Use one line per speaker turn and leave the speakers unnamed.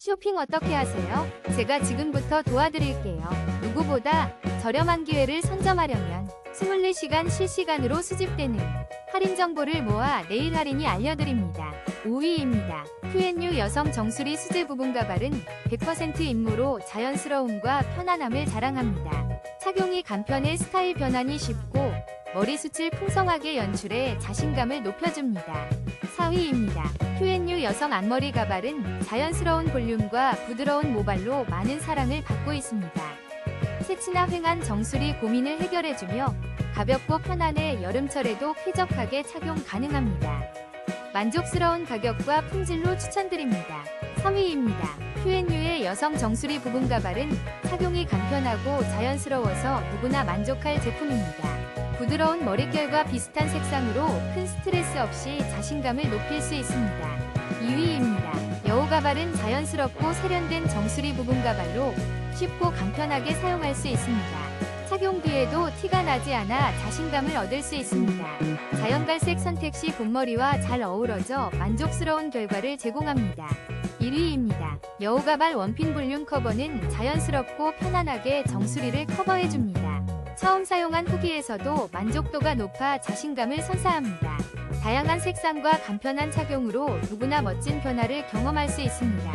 쇼핑 어떻게 하세요? 제가 지금부터 도와드릴게요. 누구보다 저렴한 기회를 선점하려면 24시간 실시간으로 수집되는 할인 정보를 모아 내일 할인이 알려드립니다. 5위입니다. QNU 여성 정수리 수제 부분 가발은 100% 임무로 자연스러움과 편안함을 자랑합니다. 착용이 간편해 스타일 변환이 쉽고 머리숱을 풍성하게 연출해 자신감을 높여줍니다. 4위입니다. QNU 여성 앞머리 가발은 자연스러운 볼륨과 부드러운 모발로 많은 사랑을 받고 있습니다. 새치나 휑한 정수리 고민을 해결해주며 가볍고 편안해 여름철에도 쾌적하게 착용 가능합니다. 만족스러운 가격과 품질로 추천드립니다. 3위입니다. QNU의 여성 정수리 부분 가발은 착용이 간편하고 자연스러워서 누구나 만족할 제품입니다. 부드러운 머릿결과 비슷한 색상으로 큰 스트레스 없이 자신감을 높일 수 있습니다. 2위입니다. 여우 가발은 자연스럽고 세련된 정수리 부분 가발로 쉽고 간편하게 사용할 수 있습니다. 착용 뒤에도 티가 나지 않아 자신감을 얻을 수 있습니다. 자연갈색 선택 시 분머리와 잘 어우러져 만족스러운 결과를 제공합니다. 1위입니다. 여우 가발 원핀 볼륨 커버는 자연스럽고 편안하게 정수리를 커버해줍니다. 처음 사용한 후기에서도 만족도가 높아 자신감을 선사합니다. 다양한 색상과 간편한 착용으로 누구나 멋진 변화를 경험할 수 있습니다.